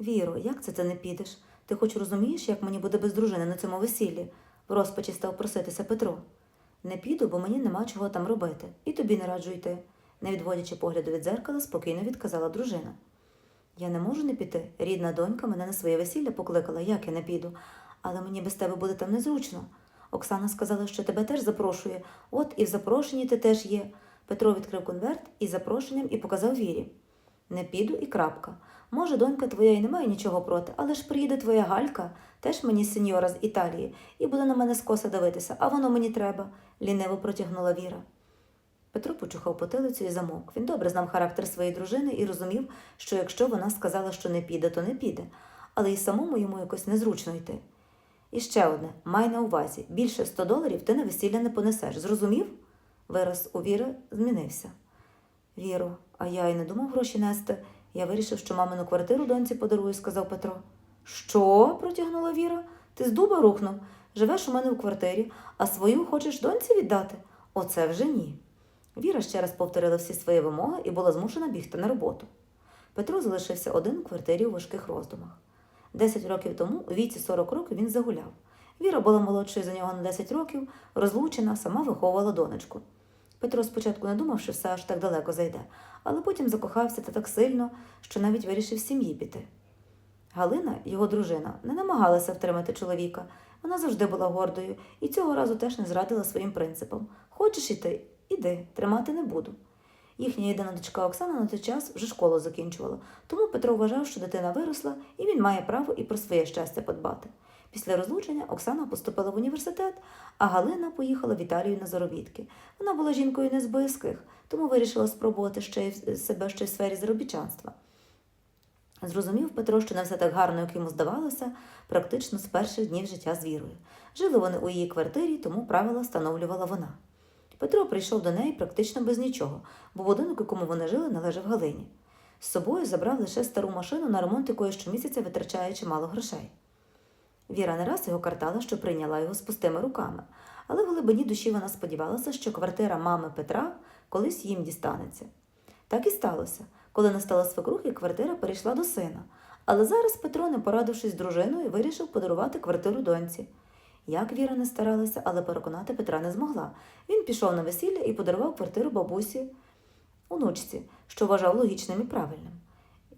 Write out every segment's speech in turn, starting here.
Віро, як це ти не підеш? Ти хоч розумієш, як мені буде без дружини на цьому весіллі? В розпачі став проситися Петро. Не піду, бо мені нема чого там робити, і тобі не раджу йти, не відводячи погляду від дзеркала, спокійно відказала дружина. Я не можу не піти. Рідна донька мене на своє весілля покликала, як я не піду, але мені без тебе буде там незручно. Оксана сказала, що тебе теж запрошує, от і в запрошенні ти теж є. Петро відкрив конверт із запрошенням і показав Вірі. Не піду і крапка. Може, донька твоя і не має нічого проти, але ж приїде твоя Галька, теж мені сеньора з Італії, і буде на мене скоса дивитися, а воно мені треба, ліниво протягнула Віра. Петро почухав потилицю і замовк. Він добре знав характер своєї дружини і розумів, що якщо вона сказала, що не піде, то не піде, але й самому йому якось незручно йти. І ще одне, май на увазі, більше 100 доларів ти на весілля не понесеш. Зрозумів? Вираз у Віри змінився. Віро, а я й не думав гроші нести. Я вирішив, що мамину квартиру доньці подарую, сказав Петро. Що? протягнула Віра. Ти з дуба рухнув. Живеш у мене в квартирі, а свою хочеш доньці віддати? Оце вже ні. Віра ще раз повторила всі свої вимоги і була змушена бігти на роботу. Петро залишився один у квартирі у важких роздумах. Десять років тому, у віці 40 років, він загуляв. Віра була молодшою за нього на 10 років, розлучена, сама виховувала донечку. Петро спочатку не думав, що все аж так далеко зайде, але потім закохався та так сильно, що навіть вирішив сім'ї піти. Галина, його дружина, не намагалася втримати чоловіка. Вона завжди була гордою і цього разу теж не зрадила своїм принципам. Хочеш іти? Іди, тримати не буду. Їхня єдина дочка Оксана на той час вже школу закінчувала, тому Петро вважав, що дитина виросла і він має право і про своє щастя подбати. Після розлучення Оксана поступила в університет, а Галина поїхала в Італію на заробітки. Вона була жінкою не з боязких, тому вирішила спробувати ще й себе ще в сфері заробітчанства. Зрозумів Петро, що не все так гарно, як йому здавалося, практично з перших днів життя з вірою. Жили вони у її квартирі, тому правила встановлювала вона. Петро прийшов до неї практично без нічого, бо будинок, якому вони жили, належав Галині. З собою забрав лише стару машину, на ремонт якої щомісяця витрачає чимало грошей. Віра не раз його картала, що прийняла його з пустими руками, але в глибині душі вона сподівалася, що квартира мами Петра колись їм дістанеться. Так і сталося. Коли настала свекрухи, квартира перейшла до сина. Але зараз Петро, не порадившись з дружиною, вирішив подарувати квартиру доньці. Як Віра не старалася, але переконати Петра не змогла. Він пішов на весілля і подарував квартиру бабусі онучці, що вважав логічним і правильним.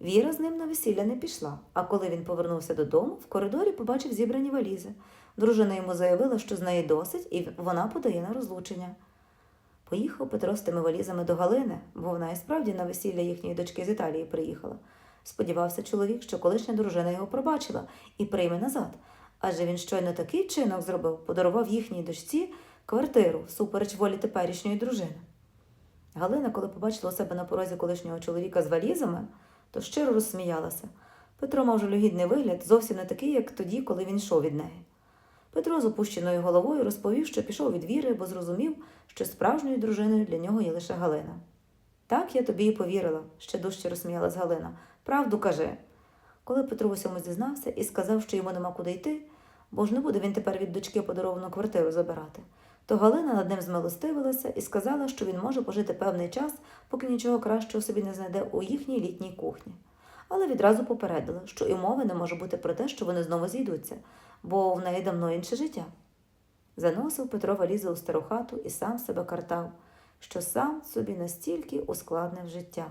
Віра з ним на весілля не пішла, а коли він повернувся додому, в коридорі побачив зібрані валізи. Дружина йому заявила, що з неї досить, і вона подає на розлучення. Поїхав Петро з тими валізами до Галини, бо вона і справді на весілля їхньої дочки з Італії приїхала. Сподівався чоловік, що колишня дружина його пробачила і прийме назад. Адже він щойно такий чинок зробив, подарував їхній дочці квартиру всупереч волі теперішньої дружини. Галина, коли побачила у себе на порозі колишнього чоловіка з валізами, то щиро розсміялася. Петро мав жалюгідний вигляд, зовсім не такий, як тоді, коли він йшов від неї. Петро з опущеною головою розповів, що пішов від віри, бо зрозумів, що справжньою дружиною для нього є лише Галина. Так я тобі і повірила, ще дужче розсміялась Галина. Правду кажи. Коли Петро в усьому зізнався і сказав, що йому нема куди йти, бо ж не буде він тепер від дочки подаровану квартиру забирати, то Галина над ним змилостивилася і сказала, що він може пожити певний час, поки нічого кращого собі не знайде у їхній літній кухні. Але відразу попередила, що і мови не може бути про те, що вони знову зійдуться, бо в неї давно інше життя. Заносив Петро валізи у стару хату і сам себе картав, що сам собі настільки ускладнив життя.